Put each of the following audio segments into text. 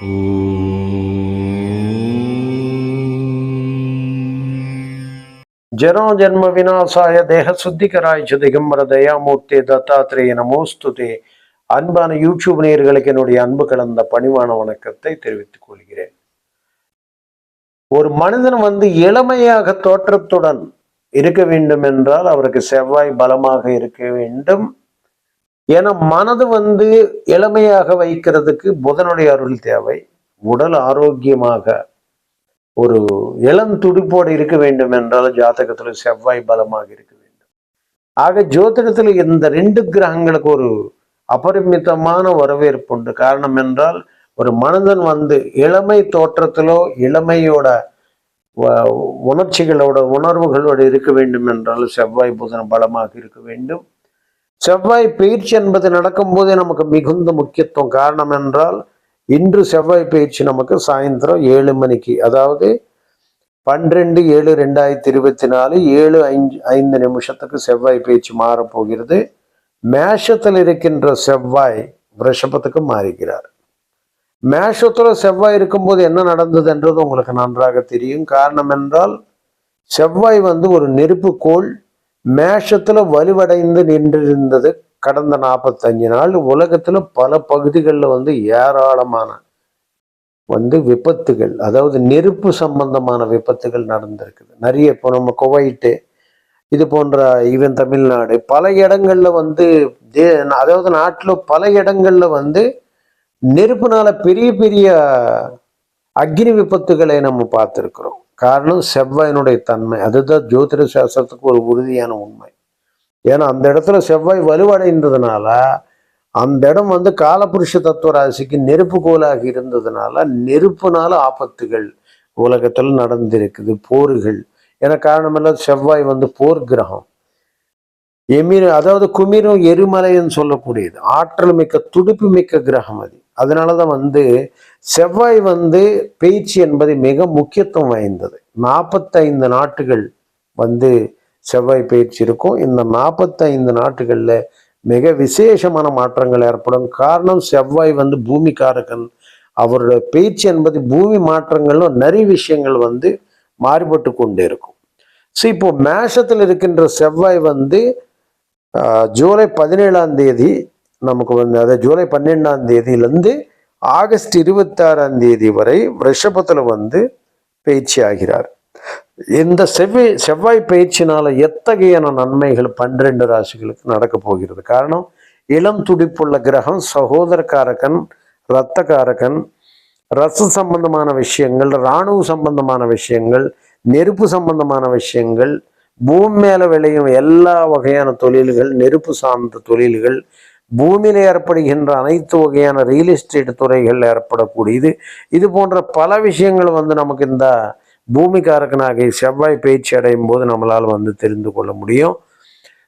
ஜனோ ஜென்ம வினாசாய தேக சுத்திகராய்ச்சு திகம்பர தயாமூர்த்தி தத்தாத்திரேய நமோஸ்துதே அன்பான யூடியூப் நேர்களுக்கு என்னுடைய அன்பு கலந்த பணிவான வணக்கத்தை தெரிவித்துக் கொள்கிறேன். ஒரு மனிதன் வந்து இளமையாக தோற்றத்துடன் இருக்க வேண்டும் என்றால் அவருக்கு செவ்வாய் பலமாக இருக்க வேண்டும். ஏன்னா மனது வந்து இளமையாக வைக்கிறதுக்கு புதனுடைய அருள் தேவை. உடல் ஆரோக்கியமாக ஒரு இளம் துடிப்போடு இருக்க வேண்டும் என்றால் ஜாதகத்தில் செவ்வாய் பலமாக இருக்க வேண்டும். ஆக ஜோதிடத்தில் இந்த ரெண்டு கிரகங்களுக்கு ஒரு அபரிமிதமான வரவேற்பு உண்டு. காரணம் என்றால் ஒரு மனிதன் வந்து இளமை தோற்றத்திலோ இளமையோட வ- உணர்ச்சிகளோட உணர்வுகளோடு இருக்க வேண்டும் என்றால் செவ்வாய் புதன் பலமாக இருக்க வேண்டும். செவ்வாய் பயிற்சி என்பது நடக்கும்போதே நமக்கு மிகுந்த முக்கியத்துவம். காரணம் என்றால் இன்று செவ்வாய் பயிற்சி நமக்கு சாயந்தரம் ஏழு மணிக்கு அதாவது பன்னிரெண்டு ஏழு ரெண்டாயிரத்தி இருபத்தி நாலு ஏழு ஐந்து ஐந்து நிமிஷத்துக்கு செவ்வாய் பயிற்சி மாறப்போகிறது. மேஷத்தில் இருக்கின்ற செவ்வாய் ரிஷபத்துக்கு மாறுகிறார். மேஷத்துல செவ்வாய் இருக்கும்போது என்ன நடந்தது என்றது உங்களுக்கு நன்றாக தெரியும். காரணம் என்றால் செவ்வாய் வந்து ஒரு நெருப்பு கோள். மேஷத்துல வலுவடைந்து நின்றிருந்தது கடந்த நாற்பத்தஞ்சு நாள். உலகத்துல பல பகுதிகளில் வந்து ஏராளமான வந்து விபத்துகள் அதாவது நெருப்பு சம்பந்தமான விபத்துகள் நடந்திருக்குது. நிறைய இப்போ நம்ம குவைட்டு இது போன்ற ஈவன் தமிழ்நாடு பல இடங்களில் வந்து தே அதாவது நாட்டில் பல இடங்களில் வந்து நெருப்புனால பெரிய பெரிய அக்னி விபத்துகளை நம்ம பார்த்துருக்குறோம். காரணம் செவ்வாயினுடைய தன்மை. அதுதான் ஜோதிட சாஸ்திரத்துக்கு ஒரு உறுதியான உண்மை. ஏன்னா அந்த இடத்துல செவ்வாய் வலுவடைந்ததுனால அந்த இடம் வந்து காலபுருஷ தத்துவ ராசிக்கு நெருப்பு கோலாக இருந்ததுனால நெருப்புனால ஆபத்துகள் உலகத்தில் நடந்திருக்குது போர்கள். என காரணமெல்லாம் செவ்வாய் வந்து போர் கிரகம் எமிர் அதாவது குமிரும் எரிமலைன்னு சொல்லக்கூடியது. ஆற்றல் மிக்க துடிப்பு மிக்க கிரகம் அது. அதனால தான் வந்து செவ்வாய் வந்து பேச்சு என்பது மிக முக்கியத்துவம் வாய்ந்தது. நாற்பத்தைந்து நாட்டுகள் வந்து செவ்வாய் பயிற்சி இருக்கும். இந்த நாற்பத்தைந்து நாட்டுகளில் மிக விசேஷமான மாற்றங்கள் ஏற்படும். காரணம் செவ்வாய் வந்து பூமிக்காரகன். அவருடைய பேச்சு என்பது பூமி மாற்றங்களும் நிறைய விஷயங்கள் வந்து மாறுபட்டு கொண்டே இருக்கும். ஸோ இப்போ மேஷத்தில் இருக்கின்ற செவ்வாய் வந்து ஜூலை பதினேழாம் தேதி நமக்கு வந்து அதாவது ஜூலை பன்னெண்டாம் தேதியிலேருந்து ஆகஸ்ட் இருபத்தாறாம் தேதி வரை ரிஷபத்தில் வந்து பயிற்சி ஆகிறார். இந்த செவ்வாய் செவ்வாய் பயிற்சினால எத்தகையான நன்மைகள் பன்னிரண்டு ராசிகளுக்கு நடக்க போகிறது? காரணம் இளம் துடிப்புள்ள கிரகம் சகோதரக்காரகன் இரத்தக்காரகன் ரச சம்பந்தமான விஷயங்கள் இராணுவ சம்பந்தமான விஷயங்கள் நெருப்பு சம்பந்தமான விஷயங்கள் பூமி மேல விளையும் எல்லா வகையான தொழில்கள் நெருப்பு சார்ந்த தொழில்கள் பூமியில் ஏற்படுகின்ற அனைத்து வகையான ரியல் எஸ்டேட் துறைகள் ஏற்படக்கூடியது. இது போன்ற பல விஷயங்கள் வந்து நமக்கு இந்த பூமிக்காரக்கனாகி செவ்வாய் பயிற்சி அடையும் போது நம்மளால் வந்து தெரிந்து கொள்ள முடியும்.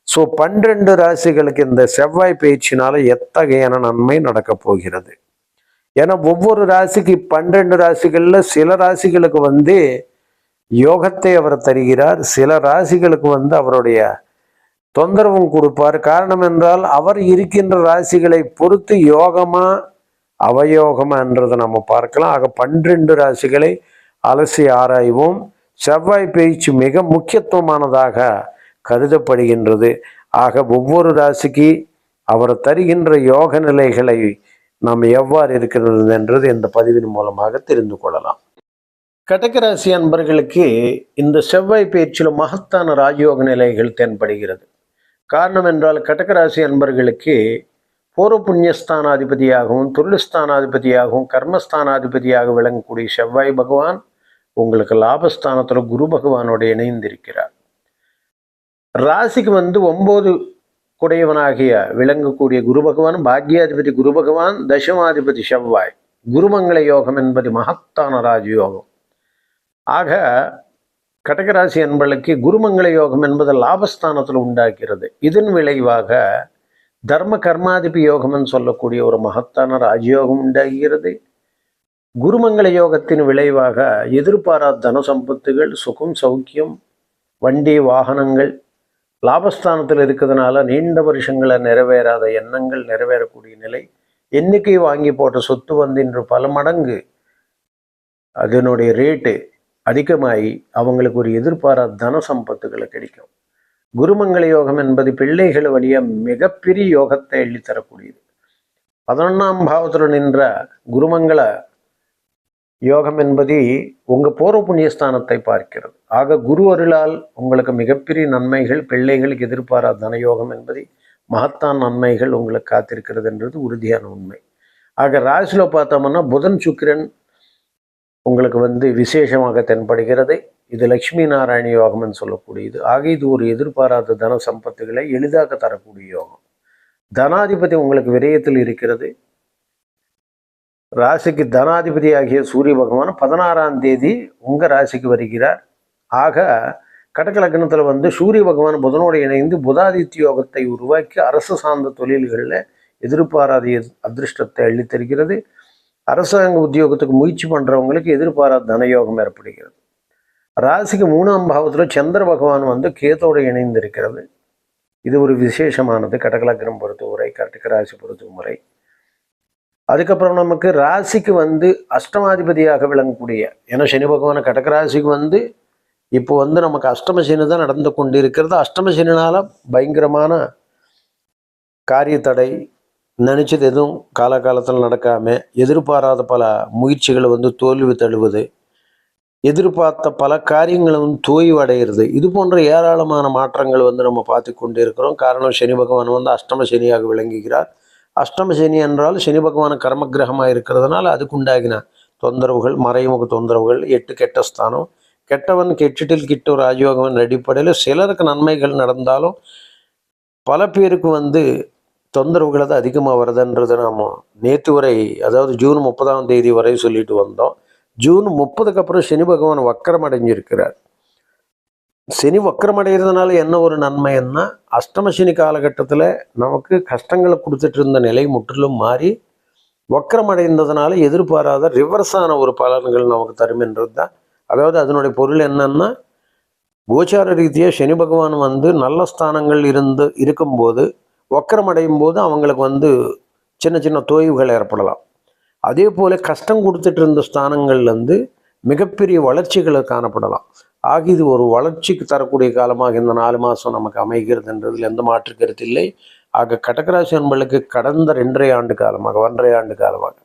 ஸோ பன்னிரண்டு ராசிகளுக்கு இந்த செவ்வாய் பயிற்சினால எத்தகையான நன்மை நடக்கப் போகிறது? ஏன்னா ஒவ்வொரு ராசிக்கு பன்னிரெண்டு ராசிகளில் சில ராசிகளுக்கு வந்து யோகத்தை அவர் தருகிறார். சில ராசிகளுக்கு வந்து அவருடைய தொந்தரவும் கொடுப்பார். காரணம் என்றால் அவர் இருக்கின்ற ராசிகளை பொறுத்து யோகமா அவயோகமா என்றதை நம்ம பார்க்கலாம். ஆக பன்னிரண்டு ராசிகளை அலசி ஆராய்வோம். செவ்வாய் பயிற்சி மிக முக்கியத்துவமானதாக கருதப்படுகின்றது. ஆக ஒவ்வொரு ராசிக்கு அவர் தருகின்ற யோக நிலைகளை நாம் எவ்வாறு இருக்கிறது என்றது இந்த பதிவின் மூலமாக தெரிந்து கொள்ளலாம். கடகராசி அன்பர்களுக்கு இந்த செவ்வாய் பயிற்சியில் மகத்தான ராஜயோக நிலைகள் தென்படுகிறது. காரணம் என்றால் கடகராசி அன்பர்களுக்கு பூர்வ புண்ணியஸ்தானாதிபதியாகவும் தொழில்ஸ்தானாதிபதியாகவும் கர்மஸ்தானாதிபதியாக விளங்கக்கூடிய செவ்வாய் பகவான் உங்களுக்கு லாபஸ்தானத்தில் குரு பகவானோடு இணைந்திருக்கிறார். ராசிக்கு வந்து ஒன்பது குடையவனாகிய விளங்கக்கூடிய குரு பகவான் பாக்யாதிபதி குரு பகவான் தசமாதிபதி செவ்வாய் குருமங்கள யோகம் என்பது மகத்தான ராஜயோகம். ஆக கடகராசி என்பளுக்கு குருமங்கள யோகம் என்பது லாபஸ்தானத்தில் உண்டாகிறது. இதன் விளைவாக தர்ம கர்மாதிபி யோகம்னு சொல்லக்கூடிய ஒரு மகத்தான ராஜயோகம் உண்டாகிறது. குருமங்கள யோகத்தின் விளைவாக எதிர்பாராத தன சம்பத்துகள் சுகம் சௌக்கியம் வண்டி வாகனங்கள் லாபஸ்தானத்தில் இருக்கிறதுனால நீண்ட வருஷங்களை நிறைவேறாத எண்ணங்கள் நிறைவேறக்கூடிய நிலை. எண்ணிக்கை வாங்கி போட்ட சொத்து வந்து இன்று பல மடங்கு. அதனுடைய ரேட்டு அதிகமாகி அவங்களுக்கு ஒரு எதிர்பாராத தன சம்பத்துகளை கிடைக்கும். குருமங்கள யோகம் என்பது பிள்ளைகள் வழியாக மிகப்பெரிய யோகத்தை எள்ளித்தரக்கூடியது பதினொன்றாம் பாவத்தில் நின்ற குருமங்கள யோகம் என்பது உங்கள் பூர்வ புண்ணியஸ்தானத்தை பார்க்கிறது. ஆக குரு அருளால் உங்களுக்கு மிகப்பெரிய நன்மைகள் பிள்ளைகளுக்கு எதிர்பாராத தனயோகம் என்பது மகத்தான் நன்மைகள் உங்களுக்கு காத்திருக்கிறது என்றது உறுதியான உண்மை. ஆக ராசியில் பார்த்தோம்னா புதன் சுக்கிரன் உங்களுக்கு வந்து விசேஷமாக தென்படுகிறது. இது லக்ஷ்மி நாராயண யோகம்னு சொல்லக்கூடியது. ஆக இது ஒரு எதிர்பாராத தன சம்பத்துகளை எளிதாக தரக்கூடிய யோகம். தனாதிபதி உங்களுக்கு விரயத்தில் இருக்கிறது. ராசிக்கு தனாதிபதி ஆகிய சூரிய பகவான் பதினாறாம் தேதி உங்க ராசிக்கு வருகிறார். ஆக கடக லக்னத்தில் வந்து சூரிய பகவான் புதனோடு இணைந்து புதாதித்ய யோகத்தை உருவாக்கி அரசு சார்ந்த தொழில்களில் எதிர்பாராத அதிர்ஷ்டத்தை அள்ளித்தருகிறது. அரசாங்க உத்தியோகத்துக்கு முயற்சி பண்ணுறவங்களுக்கு எதிர்பாராத தனயோகம் ஏற்படுகிறது. ராசிக்கு மூணாம் பாவத்தில் சந்திர பகவான் வந்து கேத்தோடு இணைந்திருக்கிறது. இது ஒரு விசேஷமானது. கடகலக்கிரம் முறை கர்ட்டிக ராசி பொறுத்த முறை. அதுக்கப்புறம் நமக்கு ராசிக்கு வந்து அஷ்டமாதிபதியாக விளங்கக்கூடிய ஏன்னா சனி பகவான் கடக ராசிக்கு வந்து இப்போ வந்து நமக்கு அஷ்டம சனி தான் நடந்து கொண்டு இருக்கிறது அஷ்டமசனினால பயங்கரமான காரிய தடை நினச்சது எதுவும் காலகாலத்தில் நடக்காமல் எதிர்பாராத பல முயற்சிகளை வந்து தோல்வி தழுவுது. எதிர்பார்த்த பல காரியங்களும் தோய்வு அடைகிறது இது போன்ற ஏராளமான மாற்றங்கள் வந்து நம்ம பார்த்து கொண்டு இருக்கிறோம் காரணம் சனி பகவான் வந்து அஷ்டம சனியாக விளங்குகிறார். அஷ்டம சனி என்றால் சனி பகவான் கர்மகிரகமாக இருக்கிறதுனால அதுக்குண்டாகின தொந்தரவுகள் மறைமுக தொந்தரவுகள் எட்டு கெட்ட ஸ்தானம். கெட்டவன் கெட்டிட்டில் கிட்ட ராஜயோகவன் அடிப்படையில் சிலருக்கு நன்மைகள் நடந்தாலும் பல பேருக்கு வந்து தொந்தரவுகளை தான் அதிகமாக வருதுன்றது நாம் நேற்று வரை அதாவது ஜூன் முப்பதாம் தேதி வரை சொல்லிட்டு வந்தோம். ஜூன் முப்பதுக்கு அப்புறம் சனி பகவான் வக்கரம் அடைஞ்சிருக்கிறார் சனி வக்கரம் அடைகிறதுனால என்ன ஒரு நன்மைன்னா அஷ்டம சனி காலகட்டத்தில் நமக்கு கஷ்டங்களை கொடுத்துட்டு இருந்த நிலை முற்றிலும் மாறி வக்கரம் அடைந்ததுனால எதிர்பாராத ரிவர்ஸான ஒரு பலன்கள் நமக்கு தருமென்றது தான். அதாவது அதனுடைய பொருள் என்னன்னா கோச்சார ரீதியாக சனி பகவான் வந்து நல்ல ஸ்தானங்கள் இருந்து இருக்கும்போது வக்கரம் அடையும் போது அவங்களுக்கு வந்து சின்ன சின்ன தோய்வுகள் ஏற்படலாம். அதே போல கஷ்டம் கொடுத்துட்டு இருந்த ஸ்தானங்கள்லேருந்து மிகப்பெரிய வளர்ச்சிகளை காணப்படலாம். ஆக இது ஒரு வளர்ச்சிக்கு தரக்கூடிய காலமாக இந்த நாலு மாதம் நமக்கு அமைகிறதுன்றதில் எந்த மாற்று கருத்து இல்லை. ஆக கடகராசி அன்பளுக்கு கடந்த ரெண்டரை ஆண்டு காலமாக ஒன்றரை ஆண்டு காலமாக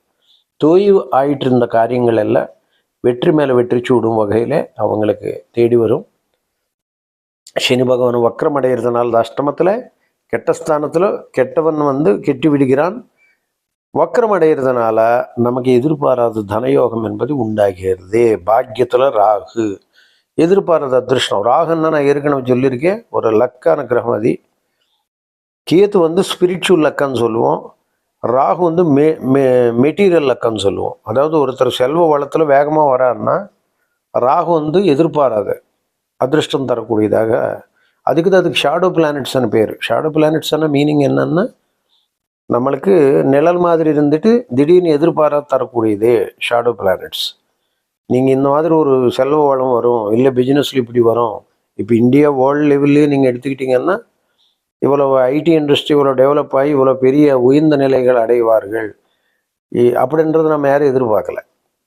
தோய்வு ஆயிட்டு இருந்த காரியங்கள் எல்லாம் வெற்றி மேலே வெற்றி சூடும் வகையில் அவங்களுக்கு தேடி வரும். சனி பகவான் வக்கரம் அடைகிறதுனால அஷ்டமத்தில் கெட்ட ஸ்தானத்தில் கெட்டவன் வந்து கெட்டி விடுகிறான். வக்கரம் அடைகிறதுனால நமக்கு எதிர்பாராத தனயோகம் என்பது உண்டாகிறது. பாக்கியத்தில் ராகு. எதிர்பாராத அதிருஷ்டம். ராகுன்னா நான் ஏற்கனவே சொல்லியிருக்கேன். ஒரு லக்கான கிரகம் அது. கேத்து வந்து ஸ்பிரிச்சுவல் லக்கன்னு சொல்லுவோம். ராகு வந்து மெ மெ மெட்டீரியல் லக்கன்னு சொல்லுவோம். அதாவது ஒருத்தர் செல்வ வளத்தில் வேகமாக வராருன்னா ராகு வந்து எதிர்பாராத அதிர்ஷ்டம் தரக்கூடியதாக அதுக்கு தான் அதுக்கு ஷாடோ பிளானட்ஸ்னு பேர். ஷாடோ பிளானட்ஸ்னா மீனிங் என்னன்னா நம்மளுக்கு நிழல் மாதிரி இருந்துட்டு திடீர்னு எதிர்பாராத தரக்கூடியது ஷாடோ பிளானட்ஸ் நீங்கள் இந்த மாதிரி ஒரு செல்வ வளம் வரும் இல்லை பிஸ்னஸில் இப்படி வரும் இப்போ இந்தியா வேர்ல்டு லெவல்லையே நீங்கள் எடுத்துக்கிட்டிங்கன்னா இவ்வளோ ஐடி இண்டஸ்ட்ரி இவ்வளோ டெவலப் ஆகி இவ்வளோ பெரிய உயர்ந்த நிலைகள் அடைவார்கள். இ- அப்படின்றது நம்ம யாரும் எதிர்பார்க்கல.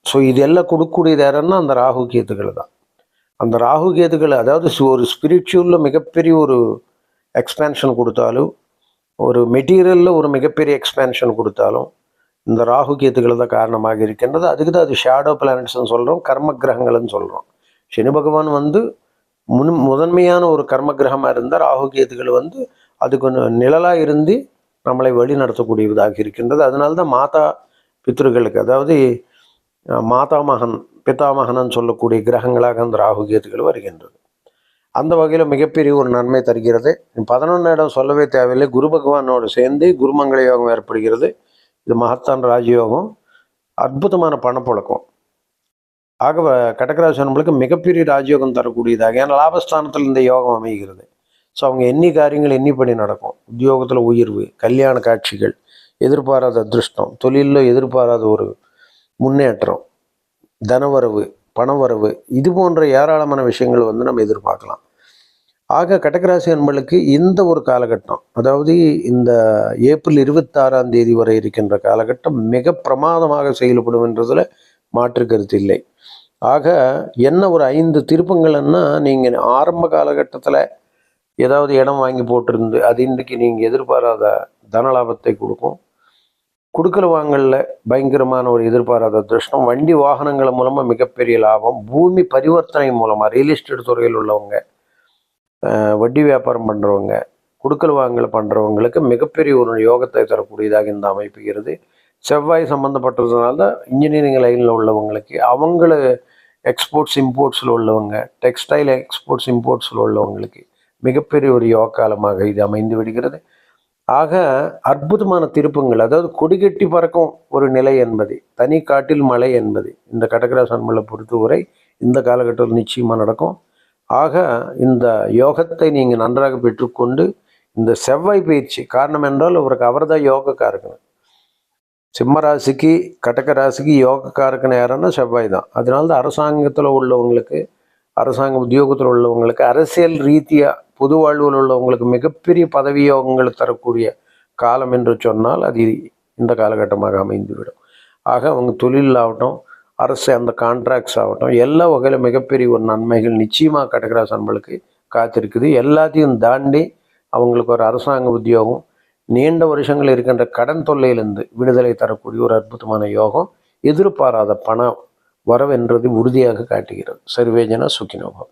ஸோ இதெல்லாம் கொடுக்கக்கூடியது யாருன்னா அந்த ராகு கேத்துக்கள் தான். அந்த ராகு கேத்துக்கள் அதாவது ஒரு ஸ்பிரிச்சுவலில் மிகப்பெரிய ஒரு எக்ஸ்பேன்ஷன் கொடுத்தாலும் ஒரு மெட்டீரியலில் ஒரு மிகப்பெரிய எக்ஸ்பேன்ஷன் கொடுத்தாலும் இந்த ராகு கேத்துக்கள் தான் காரணமாக இருக்கின்றது. அதுக்கு தான் அது ஷேடோ பிளானட்ஸ்னு சொல்கிறோம் கர்ம கிரகங்கள்னு சொல்கிறோம் சனி பகவான் வந்து முன் முதன்மையான ஒரு கர்ம கிரகமாக இருந்தால் ராகு கேத்துக்கள் வந்து அதுக்கு நிழலாக இருந்து நம்மளை வழி நடத்தக்கூடியதாக இருக்கின்றது. அதனால தான் மாதா பித்ருக்களுக்கு அதாவது மாதா மகன் பிதாமகனன் சொல்லக்கூடிய கிரகங்களாக அந்த ராகு கேதுகள் வருகின்றது. அந்த வகையில் மிகப்பெரிய ஒரு நன்மை தருகிறது. பதினொன்று இடம் சொல்லவே தேவையில்லை. குரு பகவானோடு சேர்ந்து குருமங்கள யோகம் ஏற்படுகிறது. இது மகத்தான் ராஜயோகம். அற்புதமான பணப்புழக்கம். ஆக கடகராசி நம்மளுக்கு மிகப்பெரிய ராஜயோகம் தரக்கூடியதாக ஏன்னா லாபஸ்தானத்தில் இந்த யோகம் அமைகிறது. ஸோ அவங்க எண்ணி காரியங்கள் எண்ணிப்படி நடக்கும். உத்தியோகத்தில் உயர்வு கல்யாண காட்சிகள் எதிர்பாராத அதிருஷ்டம் தொழிலில் எதிர்பாராத ஒரு முன்னேற்றம். தனவரவு பணவரவு இது போன்ற ஏராளமான விஷயங்கள் வந்து நம்ம எதிர்பார்க்கலாம். ஆக கடகராசி அன்பர்களுக்கு இந்த ஒரு காலகட்டம் அதாவது இந்த ஏப்ரல் இருபத்தாறாம் தேதி வரை இருக்கின்ற காலகட்டம் மிக பிரமாதமாக செயல்படும் என்றதில் மாற்று கருத்து இல்லை. ஆக என்ன ஒரு ஐந்து திருப்பங்கள்னா நீங்கள் ஆரம்ப காலகட்டத்தில் ஏதாவது இடம் வாங்கி போட்டிருந்து அது இன்றைக்கு நீங்கள் எதிர்பாராத தனலாபத்தை கொடுக்கும். கொடுக்கல் வாங்கல பயங்கரமான ஒரு எதிர்பாராத திருஷ்டம் வண்டி வாகனங்கள் மூலமாக மிகப்பெரிய லாபம். பூமி பரிவர்த்தனை மூலமாக ரியல் எஸ்டேட் துறையில் உள்ளவங்க வட்டி வியாபாரம் பண்ணுறவங்க கொடுக்கல் வாங்கல் பண்ணுறவங்களுக்கு மிகப்பெரிய ஒரு யோகத்தை தரக்கூடியதாக இந்த அமைப்புகிறது செவ்வாய் சம்மந்தப்பட்டதுனால தான் இன்ஜினியரிங் லைனில் உள்ளவங்களுக்கு அவங்கள எக்ஸ்போர்ட்ஸ் இம்போர்ட்ஸில் உள்ளவங்க டெக்ஸ்டைல் எக்ஸ்போர்ட்ஸ் இம்போர்ட்ஸில் உள்ளவங்களுக்கு மிகப்பெரிய ஒரு யோகாலமாக இது அமைந்து விடுகிறது. ஆக அற்புதமான திருப்பங்கள் அதாவது கொடிகட்டி பறக்கும் ஒரு நிலை என்பது தனி காட்டில் மழை என்பது இந்த கடகராசன்மலை பொறுத்தவரை இந்த காலகட்டத்தில் நிச்சயமாக நடக்கும். ஆக இந்த யோகத்தை நீங்கள் நன்றாக பெற்றுக்கொண்டு இந்த செவ்வாய் பயிற்சி காரணம் என்றால் அவருக்கு அவர்தான் யோகக்காரகன். சிம்ம ராசிக்கு கடக ராசிக்கு யோகக்காரகன் யாருன்னா செவ்வாய் தான். அதனால தான் அரசாங்கத்தில் உள்ளவங்களுக்கு அரசாங்க உத்தியோகத்தில் உள்ளவங்களுக்கு அரசியல் ரீதியாக பொது வாழ்வில் உள்ளவங்களுக்கு மிகப்பெரிய பதவியோகங்களை தரக்கூடிய காலம் என்று சொன்னால் அது இந்த காலகட்டமாக அமைந்துவிடும். ஆக அவங்க தொழில் ஆகட்டும் அரசு அந்த கான்ட்ராக்ட்ஸ் ஆகட்டும் எல்லா வகையில் மிகப்பெரிய ஒரு நன்மைகள் நிச்சயமாக கடகராசி சம்பளுக்கு காத்திருக்குது. எல்லாத்தையும் தாண்டி அவங்களுக்கு ஒரு அரசாங்க உத்தியோகம் நீண்ட வருஷங்கள் இருக்கின்ற கடன் தொல்லையிலிருந்து விடுதலை தரக்கூடிய ஒரு அற்புதமான யோகம் எதிர்பாராத பணம் வரவென்றது உறுதியாக காட்டுகிறது. சர்வேஜன சுக்கினோபம்